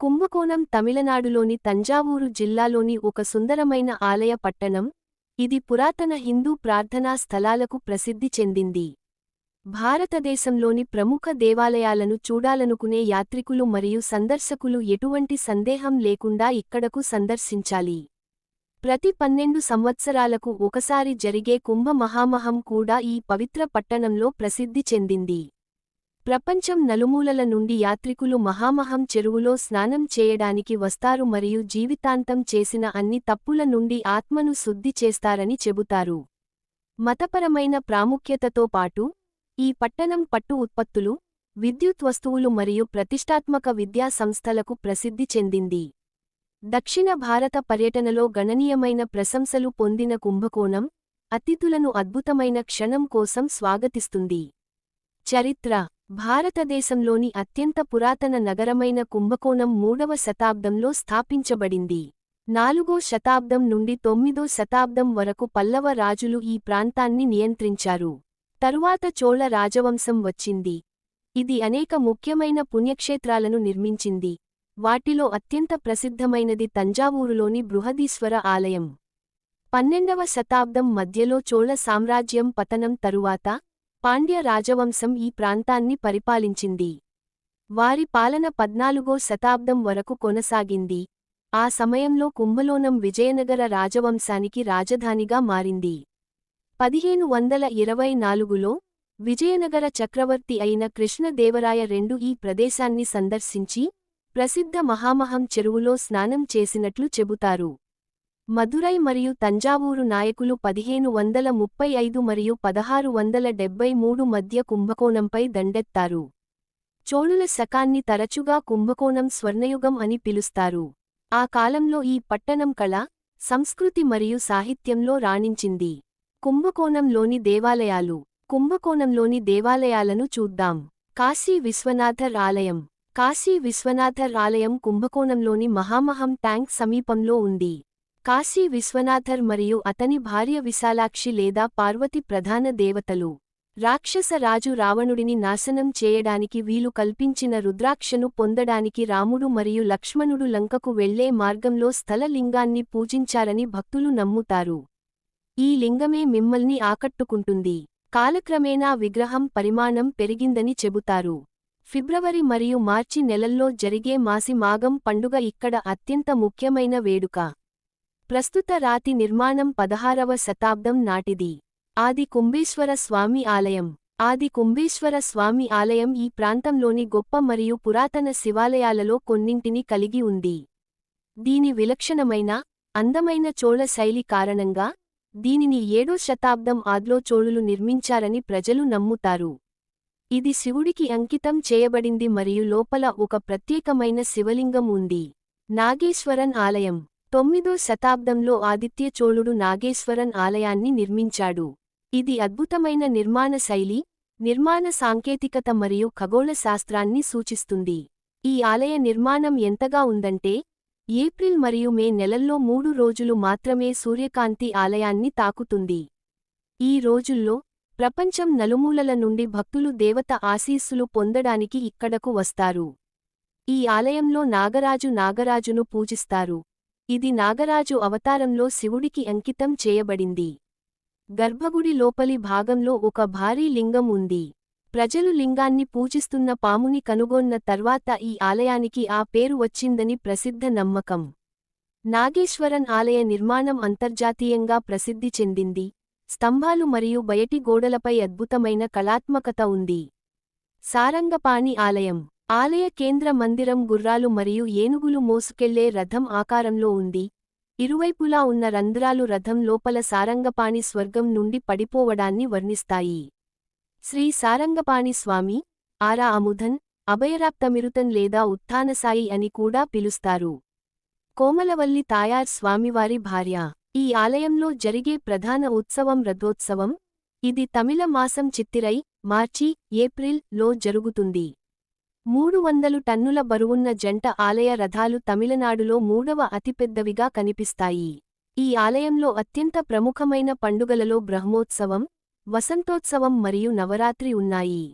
కుంభకోణం తమిళనాడులోని తంజావూరు జిల్లాలోని ఒక సుందరమైన ఆలయ పట్టణం ఇది పురాతన హిందూ ప్రార్థనా స్థలాలకు ప్రసిద్ధి చెందింది. భారతదేశంలోని ప్రముఖ దేవాలయాలను చూడాలనుకునే యాత్రికులు మరియు సందర్శకులు ఎటువంటి సందేహం లేకుండా ఇక్కడకు సందర్శించాలి. ప్రతి పన్నెండు సంవత్సరాలకు ఒకసారి జరిగే కుంభ మహామహం కూడా ఈ పవిత్ర పట్టణంలో ప్రసిద్ధి చెందింది. ప్రపంచం నలుమూలల నుండి యాత్రికులు మహామహం చెరువులో స్నానం చేయడానికి వస్తారు మరియు జీవితాంతం చేసిన అన్ని తప్పుల నుండి ఆత్మను శుద్ధి చేస్తారని చెబుతారు. మతపరమైన ప్రాముఖ్యతతో పాటు ఈ పట్టణం పట్టు ఉత్పత్తులు విద్యుత్ వస్తువులు మరియు ప్రతిష్టాత్మక విద్యా సంస్థలకు ప్రసిద్ధి చెందింది. దక్షిణ భారత పర్యటనలో గణనీయమైన ప్రశంసలు పొందిన కుంభకోణం అతిథులను అద్భుతమైన క్షణం కోసం స్వాగతిస్తుంది. చరిత్ర భారతదేశంలోని అత్యంత పురాతన నగరమైన కుంభకోణం మూడవ శతాబ్దంలో స్థాపించబడింది. నాలుగో శతాబ్దం నుండి తొమ్మిదో శతాబ్దం వరకు పల్లవ రాజులు ఈ ప్రాంతాన్ని నియంత్రించారు. తరువాత చోళ రాజవంశం వచ్చింది. ఇది అనేక ముఖ్యమైన పుణ్యక్షేత్రాలను నిర్మించింది. వాటిలో అత్యంత ప్రసిద్ధమైనది తంజావూరులోని బృహదీశ్వర ఆలయం. పన్నెండవ శతాబ్దం మధ్యలో చోళ సామ్రాజ్యం పతనం తరువాత పాండ్య రాజవంశం ఈ ప్రాంతాన్ని పరిపాలించింది. వారి పాలన పద్నాలుగో శతాబ్దం వరకు కొనసాగింది. ఆ సమయంలో కుంభలోనం విజయనగర రాజవంశానికి రాజధానిగా మారింది. పదిహేను వందల ఇరవై నాలుగులో విజయనగర చక్రవర్తి అయిన కృష్ణదేవరాయ రెండు ఈ ప్రదేశాన్ని సందర్శించి ప్రసిద్ధ మహామహం చెరువులో స్నానం చేసినట్లు చెబుతారు. మదురై మరియు తంజావూరు నాయకులు పదిహేను వందల ముప్పై ఐదు మరియు పదహారు వందల డెబ్బై మూడు మధ్య కుంభకోణంపై దండెత్తారు. చోళుల శకాన్ని తరచుగా కుంభకోణం స్వర్ణయుగం అని పిలుస్తారు. ఆ కాలంలో ఈ పట్టణం కళ సంస్కృతి మరియు సాహిత్యంలో రాణించింది. కుంభకోణంలోని దేవాలయాలు కుంభకోణంలోని దేవాలయాలను చూద్దాం. కాశీ విశ్వనాథర్ ఆలయం కాశీ విశ్వనాథర్ ఆలయం కుంభకోణంలోని మహామహం ట్యాంక్ సమీపంలో ఉంది. కాశీ విశ్వనాథర్ మరియు అతని భార్య విశాలాక్షి లేదా పార్వతి ప్రధాన దేవతలు. రాక్షస రాజు రావణుడిని నాశనం చేయడానికి వీలు కల్పించిన రుద్రాక్షను పొందడానికి రాముడు మరియు లక్ష్మణుడు లంకకు వెళ్ళే మార్గంలో స్థల లింగాన్ని పూజించారని భక్తులు నమ్ముతారు. ఈ లింగమే మిమ్మల్ని ఆకట్టుకుంటుంది. కాలక్రమేణా విగ్రహం పరిమాణం పెరిగిందని చెబుతారు. ఫిబ్రవరి మరియు మార్చి నెలల్లో జరిగే మాసి మాగం పండుగ ఇక్కడ అత్యంత ముఖ్యమైన వేడుక. ప్రస్తుత రాతి నిర్మాణం పదహారవ శతాబ్దం నాటిది. ఆది కుంభేశ్వర స్వామి ఆలయం. ఆది కుంభేశ్వర స్వామి ఆలయం ఈ ప్రాంతంలోని గొప్ప మరియు పురాతన శివాలయాలలో కొన్నింటిని కలిగి ఉంది. దీని విలక్షణమైన అందమైన చోళ శైలి కారణంగా దీనిని ఏడో శతాబ్దం ఆద్లో చోళులు నిర్మించారని ప్రజలు నమ్ముతారు. ఇది శివుడికి అంకితం చేయబడింది మరియు లోపల ఒక ప్రత్యేకమైన శివలింగం ఉంది. నాగేశ్వరన్ ఆలయం. తొమ్మిదో శతాబ్దంలో ఆదిత్య చోళుడు నాగేశ్వరన్ ఆలయాన్ని నిర్మించాడు. ఇది అద్భుతమైన నిర్మాణ శైలి నిర్మాణ సాంకేతికత మరియు ఖగోళ శాస్త్రాన్ని సూచిస్తుంది. ఈ ఆలయ నిర్మాణం ఎంతగా ఉందంటే ఏప్రిల్ మరియు మే నెలల్లో మూడు రోజులు మాత్రమే సూర్యకాంతి ఆలయాన్ని తాకుతుంది. ఈ రోజుల్లో ప్రపంచం నలుమూలల నుండి భక్తులు దేవత ఆశీస్సులు పొందడానికి ఇక్కడకు వస్తారు. ఈ ఆలయంలో నాగరాజు నాగరాజును పూజిస్తారు. ఇది నాగరాజు అవతారంలో శివుడికి అంకితం చేయబడింది. గర్భగుడి లోపలి భాగంలో ఒక భారీ లింగం ఉంది. ప్రజలు లింగాన్ని పూజిస్తున్న పాముని కనుగొన్న తర్వాత ఈ ఆలయానికి ఆ పేరు వచ్చిందని ప్రసిద్ధ నమ్మకం. నాగేశ్వరన్ ఆలయ నిర్మాణం అంతర్జాతీయంగా ప్రసిద్ధి చెందింది. స్తంభాలు మరియు బయటి గోడలపై అద్భుతమైన కళాత్మకత ఉంది. సారంగపాణి ఆలయం. ఆలయ కేంద్ర మందిరం గుర్రాలు మరియు ఏనుగులు మోసుకెళ్ళే రథం ఆకారంలో ఉంది. ఇరువైపులా ఉన్న రంధ్రాలు రథం లోపల సారంగపాణి స్వర్గం నుండి పడిపోవడాన్ని వర్ణిస్తాయి. శ్రీ సారంగపాణి స్వామి ఆరా అముధన్ అభయరాప్తమిరుతన్ లేదా ఉత్థానసాయి అని కూడా పిలుస్తారు. కోమలవల్లి తాయార్ స్వామివారి భార్య. ఈ ఆలయంలో జరిగే ప్రధాన ఉత్సవం రథోత్సవం. ఇది తమిళ మాసం చిత్తిరై మార్చి ఏప్రిల్లో జరుగుతుంది. మూడు వందలు టన్నుల బరువున్న జంట ఆలయ రథాలు తమిళనాడులో మూడవ అతిపెద్దవిగా కనిపిస్తాయి. ఈ ఆలయంలో అత్యంత ప్రముఖమైన పండుగలలో బ్రహ్మోత్సవం వసంతోత్సవం మరియు నవరాత్రి ఉన్నాయి.